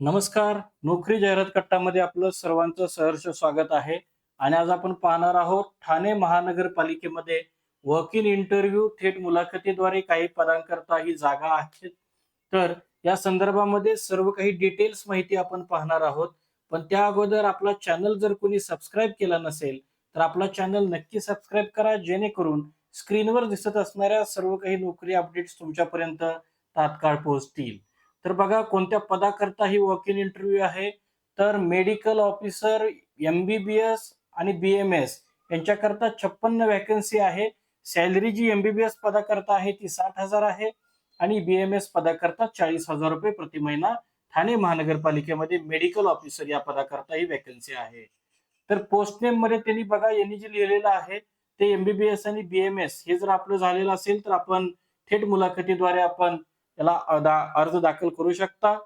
नमस्कार. नोकरी जाहिरात कट्टामध्ये आपलं सर्वांचं सहर्ष स्वागत आहे. आणि आज आपण पाहणार आहोत ठाणे महानगरपालिकेमध्ये वर्क इन इंटरव्ह्यू थेट मुलाखतीद्वारे काही पदांकरता ही जागा आहेत तर या संदर्भामध्ये सर्व काही डिटेल्स माहिती आपण पाहणार आहोत. पण त्या अगोदर आपला चॅनल जर कोणी सबस्क्राईब केला नसेल तर आपला चॅनल नक्की सबस्क्राईब करा. जेणेकरून स्क्रीनवर दिसत असणाऱ्या सर्व काही नोकरी अपडेट्स तुमच्यापर्यंत तात्काळ पोहोचतील. तर बघा कोणत्या पदाकरता ही वर्क इन इंटरव्ह्यू आहे? तर medical officer M B B S आणि बी एम एस यांच्याकरता छप्पन्न वॅकन्सी आहे. सॅलरी जी एम बी बी एस पदाकरता आहे ती साठ हजार आहे. आणि बी एम एस पदाकरता चाळीस हजार रुपये प्रति महिना ठाणे महानगरपालिकेमध्ये मेडिकल ऑफिसर या पदाकरता ही वॅकन्सी आहे. तर पोस्ट नेममध्ये त्यांनी बघा यांनी जे लिहिलेलं आहे ते एमबीबीएस आणि बीएमएस हे जर आपलं झालेलं असेल तर आपण थेट मुलाखतीद्वारे आपण त्याला अर्ज दाखल करू शकता.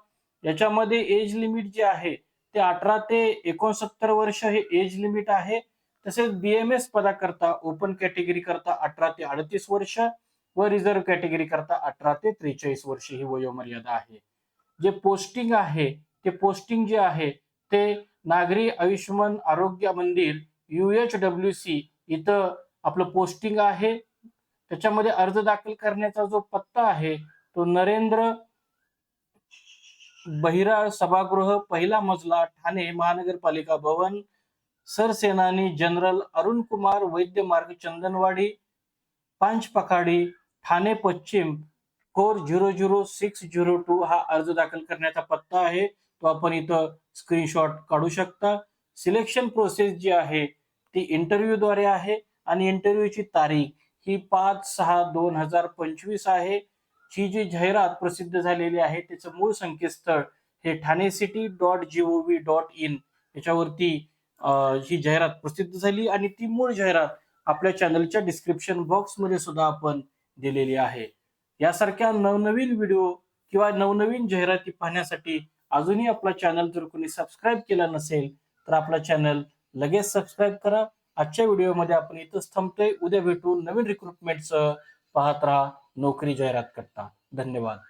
याच्यामध्ये एज लिमिट जे आहे ते अठरा ते एकोणसत्तर वर्ष हे एज लिमिट आहे. तसेच बीएमएस पदाकरता ओपन कॅटेगरी करता अठरा ते अडतीस वर्ष व रिझर्व्ह कॅटेगरी करता अठरा ते त्रेचाळीस वर्ष ही वयोमर्यादा आहे. जे पोस्टिंग आहे ते पोस्टिंग जे आहे ते नागरी आयुष्यमान आरोग्य मंदिर यू एच डब्ल्यू सी इथं आपलं पोस्टिंग आहे. त्याच्यामध्ये अर्ज दाखल करण्याचा जो पत्ता आहे तो नरेंद्र बहिरा सभागृह पहिला मजला ठाणे महानगरपालिका भवन सरसेनानी जनरल अरुण कुमार वैद्य मार्ग चंदनवाडी पांच पखाडी ठाणे पश्चिम four zero zero six zero two हा अर्ज दाखल करण्याचा पत्ता आहे. तो आपण इथं स्क्रीनशॉट काढू शकता. सिलेक्शन प्रोसेस जी आहे ती इंटरव्ह्यूद्वारे आहे आणि इंटरव्ह्यूची तारीख ही पाच सहा दोन हजार पंचवीस आहे. ही जी जाहिरात प्रसिद्ध झालेली आहे त्याचं मूळ संकेतस्थळ हे Thane city dot G O V dot in याच्यावरती ही जाहिरात प्रसिद्ध झाली आणि ती मूळ जाहिरात आपल्या चॅनलच्या डिस्क्रिप्शन बॉक्समध्ये सुद्धा आपण दिलेली आहे. यासारख्या नवनवीन व्हिडिओ किंवा नवनवीन जाहिराती पाहण्यासाठी अजूनही आपला चॅनल जर कोणी सबस्क्राईब केला नसेल तर आपला चॅनल लगेच सबस्क्राईब करा. आजच्या व्हिडिओमध्ये आपण इथंच थांबतोय. उद्या भेटू नवीन रिक्रुटमेंटचं पाहत राहा. नोकरी जाहिरात करता. धन्यवाद.